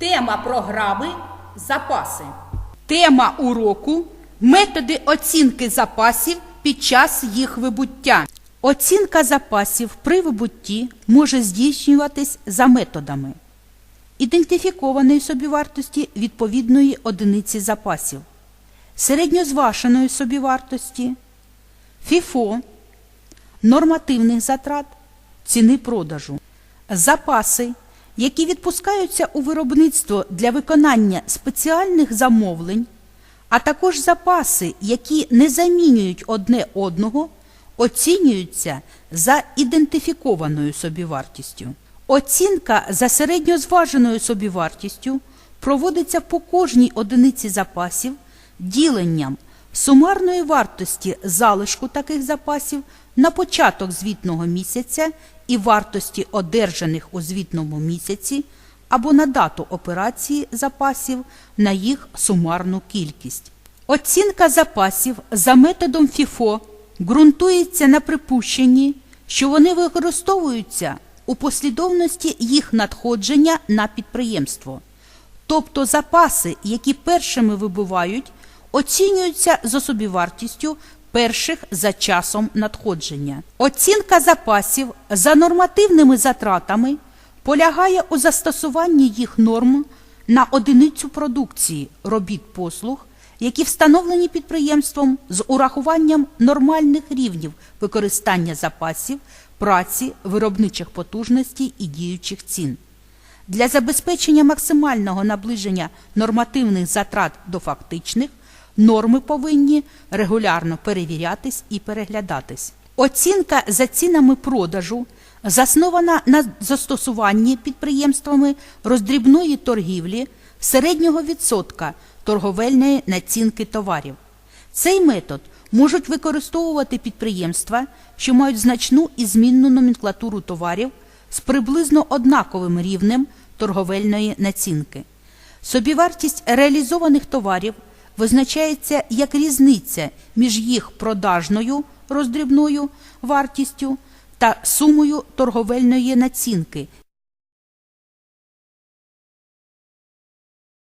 Тема програми запаси. Тема уроку методи оцінки запасів під час їх вибуття. Оцінка запасів при вибутті може здійснюватись за методами ідентифікованої собівартості відповідної одиниці запасів, середньозваженої собівартості, ФІФО, нормативних затрат, ціни продажу. Запаси, які відпускаються у виробництво для виконання спеціальних замовлень, а також запаси, які не замінюють одне одного, оцінюються за ідентифікованою собівартістю. Оцінка за середньозваженою собівартістю проводиться по кожній одиниці запасів діленням сумарної вартості залишку таких запасів на початок звітного місяця і вартості одержаних у звітному місяці або на дату операції запасів на їх сумарну кількість. Оцінка запасів за методом ФІФО ґрунтується на припущенні, що вони використовуються у послідовності їх надходження на підприємство. Тобто запаси, які першими вибувають, оцінюються за собівартістю перших за часом надходження. Оцінка запасів за нормативними затратами полягає у застосуванні їх норм на одиницю продукції робіт послуг, які встановлені підприємством з урахуванням нормальних рівнів використання запасів, праці, виробничих потужностей і діючих цін. Для забезпечення максимального наближення нормативних затрат до фактичних норми повинні регулярно перевірятись і переглядатись. Оцінка за цінами продажу заснована на застосуванні підприємствами роздрібної торгівлі середнього відсотка торговельної націнки товарів. Цей метод можуть використовувати підприємства, що мають значну і змінну номенклатуру товарів з приблизно однаковим рівнем торговельної націнки. Собівартість реалізованих товарів визначається як різниця між їх продажною роздрібною вартістю та сумою торговельної націнки,